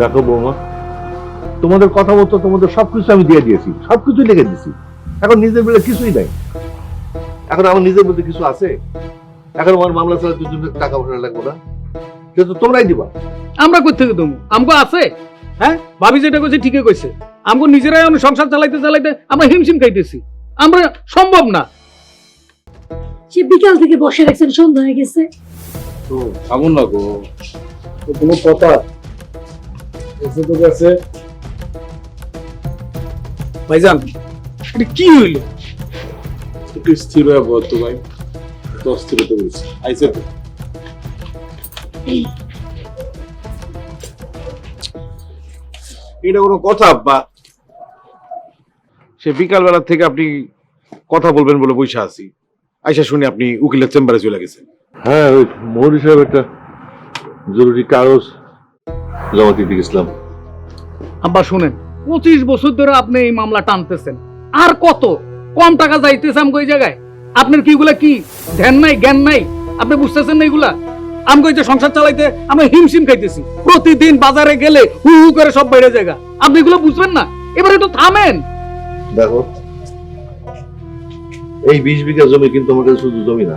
দেখো বৌমা তোমাদের কথা মতো তোমাদের সবকিছু আমি দিয়ে দিয়েছি সবকিছু লিখে দিয়েছি। এখন নিজের বেলা কিছুই নাই। এখন আমার নিজের মধ্যে কিছু আছে? এখন আমার মামলা ছাড়া দুজনের টাকা পয়সা লাগবে না। কিন্তু তোমরাই দিবা। আমরা কই থেকে দেবো? আমগো আছে? হ্যাঁ? ভাবি যেটা কইছে ঠিকই কইছে। আমগো নিজেরাই আমি সংসার চালাইতে চালাইতে আমরা হিমশিম খাইতেছি। আমরা সম্ভব না। সে বিকাল থেকে বসে রাখছেন সন্ধ্যা হয়ে গেছে। তো এমন না গো। তো কোনো কথা তো গেছে ভাইজান এটা কি হইল? একটু স্থির হয়ে বল তো ভাই। তো অস্থির হতে বলছি। আইসে তো এটা কোনো কথা আব্বা? সে বিকালবেলা থেকে আপনি কথা বলবেন বলে বসে আছি। আইসা শুনে আপনি উকিলের চেম্বারে চলে গেছেন। হ্যাঁ ওই মৌরি সাহেব একটা জরুরি কাগজ আব্বা শুনেন পঁচিশ বছর ধরে আপনি এই মামলা টানতেছেন। আর কত? কম টাকা যাইতেছে আমগো এই জায়গায়। আপনার কি এগুলা কি? ধ্যান নাই জ্ঞান নাই? আপনি বুঝতেছেন না এগুলা? আমগো এই যে সংসার চালাইতে আমরা হিমশিম খাইতেছি। প্রতিদিন বাজারে গেলে হু হু করে সব বাইরে জায়গা আপনি এগুলো বুঝবেন না? এবারে একটু থামেন। দেখো এই বিশ বিঘা জমি কিন্তু আমার কাছে শুধু জমি না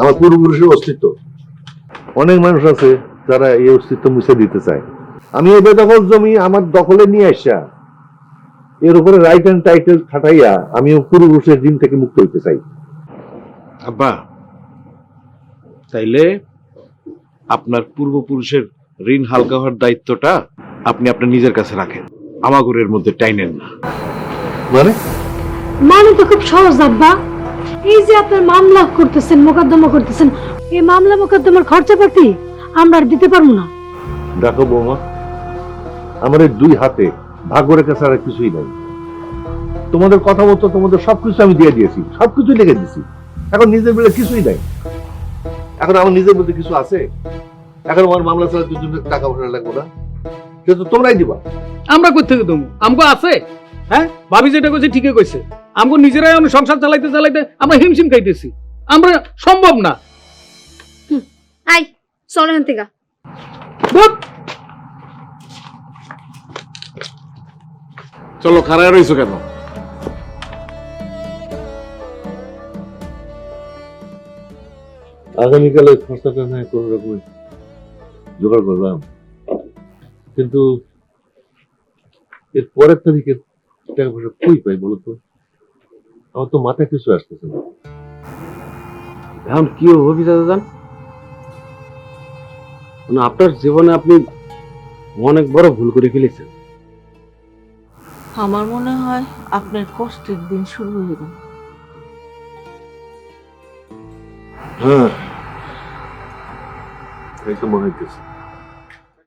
আমার পূর্বপুরুষের অস্তিত্ব। অনেক মানুষ আছে যারা এই অস্তিত্ব মুছে দিতে চায়। আমি এই বেদখল জমি আমার দখলে নিয়ে আসা এর উপরে রাইট অ্যান্ড টাইটেল খাটাইয়া আমি পূর্বপুরুষের দিন থেকে মুক্ত হইতে চাই। আব্বা তাইলে আপনার পূর্বপুরুষের ঋণ হালকা হওয়ার দায়িত্বটা আপনি আপনার নিজের কাছে রাখেন। আমাগুরের মধ্যে টাইনেন না। মানে? মানে তো খুব সহজ আব্বা। এই যে আপনার মামলা করতেছেন মোকদ্দমা করতেছেন এই মামলা মোকদ্দমার খরচাপাতি আমরা আর দিতে পারব না। দেখো বৌমা আমার এই দুই হাতে ভাগ্য রেখা ছাড়া কিছুই নাই। তোমাদের কথা মতো তোমাদের সবকিছু আমি দিয়ে দিয়েছি সবকিছু লিখে দিয়েছি। এখন নিজের বেলা কিছুই নাই। এখন আমার নিজের মধ্যে কিছু আছে? এখন আমার মামলা ছাড়া দুজনের টাকা পয়সা লাগবে না। কিন্তু তোমরাই দিবা। আমরা কই থেকে দেবো? আমগো আছে? হ্যাঁ? ভাবি যেটা কইছে ঠিকই কইছে। আমগো নিজেরাই আমি সংসার চালাইতে চালাইতে আমরা হিমশিম খাইতেছি। আমরা সম্ভব না। চলো এখান থেকে চলো খারাপ রইছো কেন? আগামীকালে খরচাটা নয় কোনো রকমের জোগাড় করলাম। কিন্তু এর পরের তারিখে টাকা পয়সা কই পাই বলো তো? আমার তো মাথায় কিছু আসতেছে না। এখন কি হবে দাদা মানে আপনার জীবনে আপনি অনেক বড় ভুল করে ফেলেছেন। আমার মনে হয় আপনার কষ্টের দিন শুরু হয়ে গেল। হ্যাঁ এই তো মনে হইতেছে।